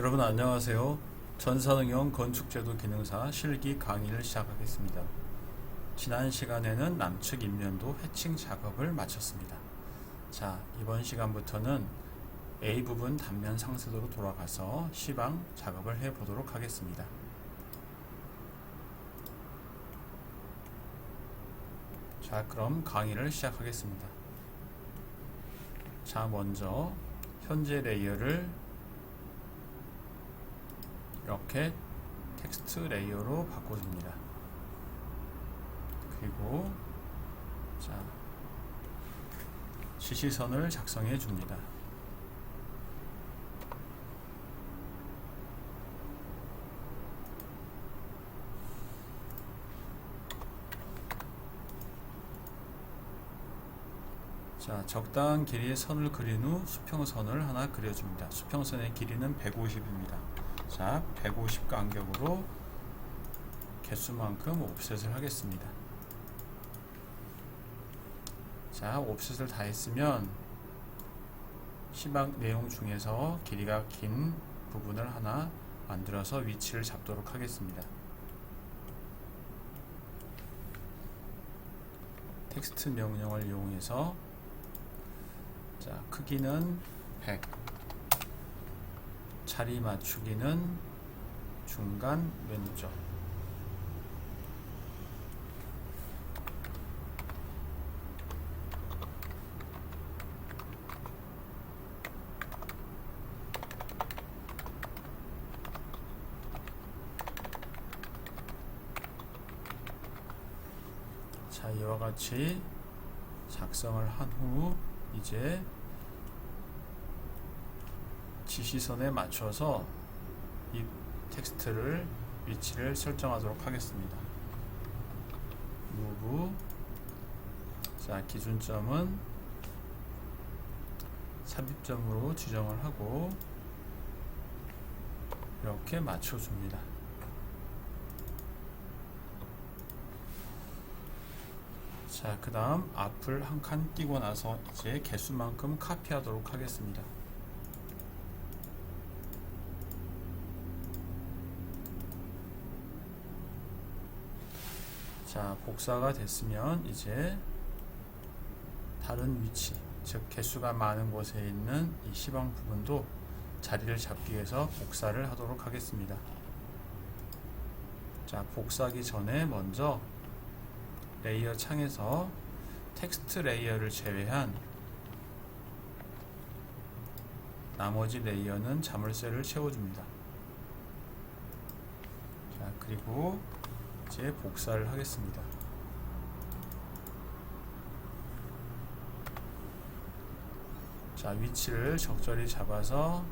여러분 안녕하세요. 전산응용 건축제도 기능사 실기 강의를 시작하겠습니다. 지난 시간에는 남측 입면도 해칭 작업을 마쳤습니다. 자, 이번 시간부터는 A 부분 단면 상세도로 돌아가서 시방 작업을 해 보도록 하겠습니다. 자, 그럼 강의를 시작하겠습니다. 자, 먼저 현재 레이어를 이렇게 텍스트 레이어로 바꿔줍니다. 그리고 자 지시선을 작성해 줍니다. 자, 적당한 길이의 선을 그린 후 수평선을 하나 그려줍니다. 수평선의 길이는 150입니다. 자, 150 간격으로 개수만큼 옵셋을 하겠습니다. 자, 옵셋을 다 했으면 시방 내용 중에서 길이가 긴 부분을 하나 만들어서 위치를 잡도록 하겠습니다. 텍스트 명령을 이용해서 자, 크기는 100 자리 맞추기는 중간 왼쪽. 자 이와 같이 작성을 한 후 이제 지시선에 맞춰서 이 텍스트를 위치를 설정하도록 하겠습니다. move 자 기준점은 삽입점으로 지정을 하고 이렇게 맞춰줍니다. 자, 그 다음 앞을 한 칸 띄고 나서 이제 개수만큼 카피하도록 하겠습니다. 자, 복사가 됐으면 이제 다른 위치, 즉 개수가 많은 곳에 있는 이 시방 부분도 자리를 잡기 위해서 복사를 하도록 하겠습니다. 자, 복사하기 전에 먼저 레이어 창에서 텍스트 레이어를 제외한 나머지 레이어는 자물쇠를 채워줍니다. 자, 그리고 이제 복사를 하겠습니다. 자, 위치를 적절히 잡아서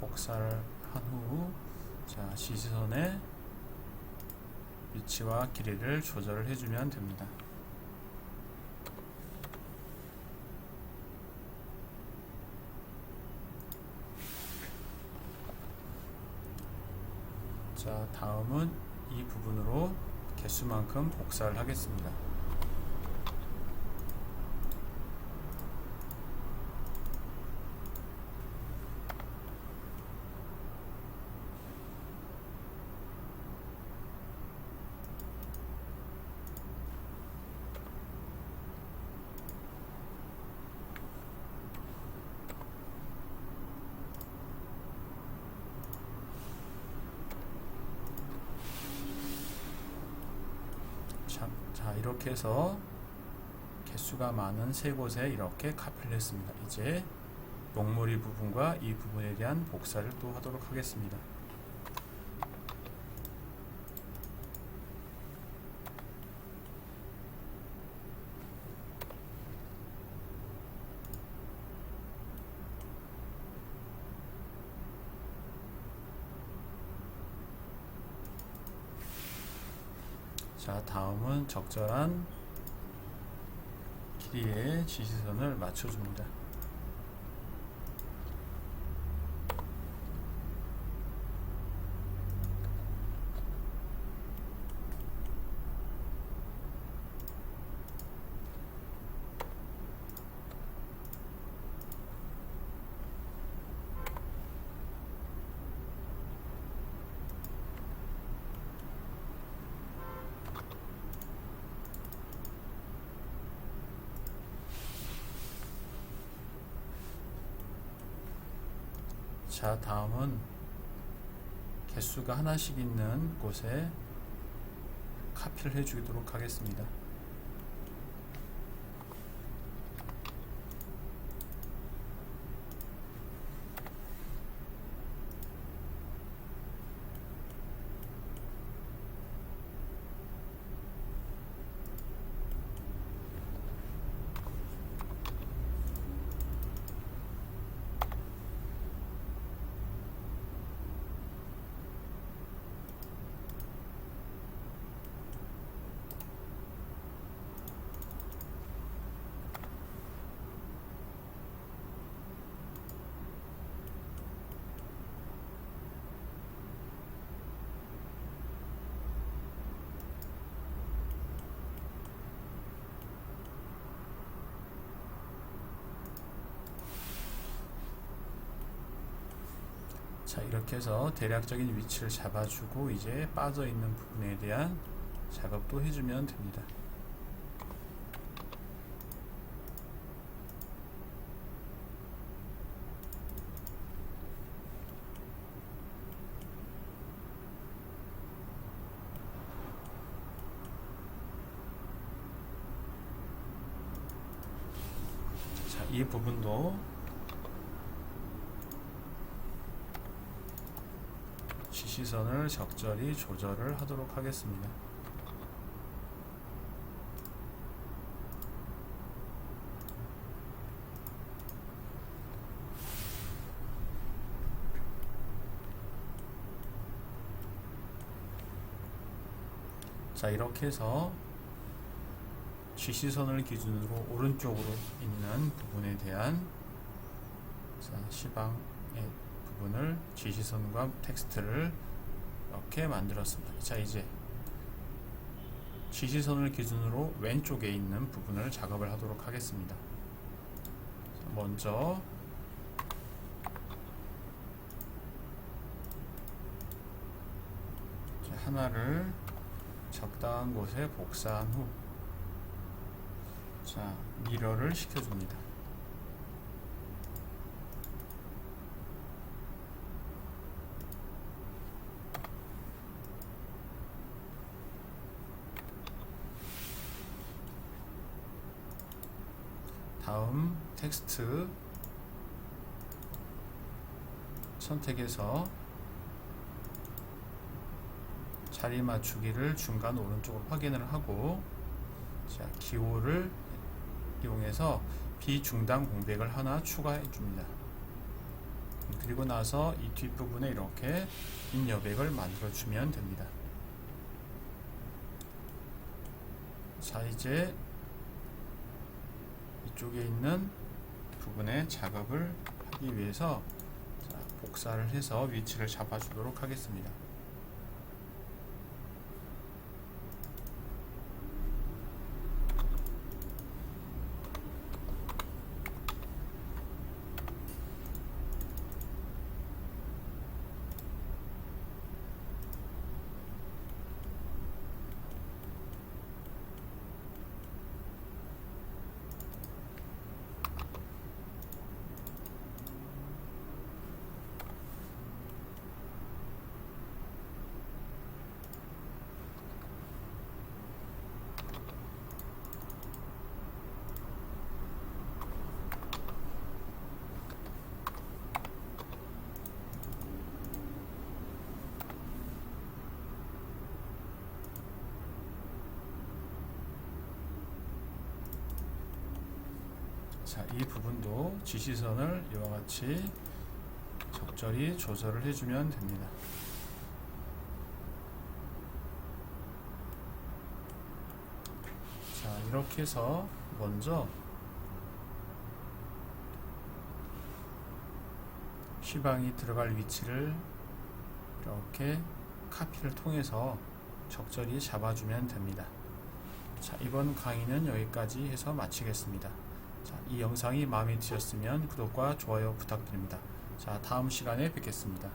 복사를 한 후, 자, 지시선에 위치와 길이를 조절을 해주면 됩니다. 자, 다음은 이 부분으로 개수만큼 복사를 하겠습니다. 자, 자, 이렇게 해서 개수가 많은 세 곳에 이렇게 카피를 했습니다. 이제 목머리 부분과 이 부분에 대한 복사를 또 하도록 하겠습니다. 자, 다음은 적절한 길이의 지시선을 맞춰줍니다. 자, 다음은 개수가 하나씩 있는 곳에 카피를 해주도록 하겠습니다. 자 이렇게 해서 대략적인 위치를 잡아주고 이제 빠져 있는 부분에 대한 작업도 해주면 됩니다. 자, 이 부분도 지 시선을 적절히 조절을 하도록 하겠습니다. 자 이렇게 해서 지시선을 기준으로 오른쪽으로 있는 부분에 대한 자, 시방의 부분을 지시선과 텍스트를 이렇게 만들었습니다. 자 이제 지시선을 기준으로 왼쪽에 있는 부분을 작업을 하도록 하겠습니다. 자, 먼저 자, 하나를 적당한 곳에 복사한 후 자, 미러를 시켜줍니다. 다음 텍스트 선택해서 자리 맞추기를 중간 오른쪽으로 확인을 하고 자, 기호를 이용해서 비중단 공백을 하나 추가해 줍니다. 그리고 나서 이 뒷부분에 이렇게 빈여백을 만들어 주면 됩니다. 자, 이제 이쪽에 있는 부분에 작업을 하기 위해서 자, 복사를 해서 위치를 잡아주도록 하겠습니다. 자, 이 부분도 지시선을 이와 같이 적절히 조절을 해주면 됩니다. 자, 이렇게 해서 먼저 시방이 들어갈 위치를 이렇게 카피를 통해서 적절히 잡아주면 됩니다. 자, 이번 강의는 여기까지 해서 마치겠습니다. 자, 이 영상이 마음에 드셨으면 구독과 좋아요 부탁드립니다. 자, 다음 시간에 뵙겠습니다.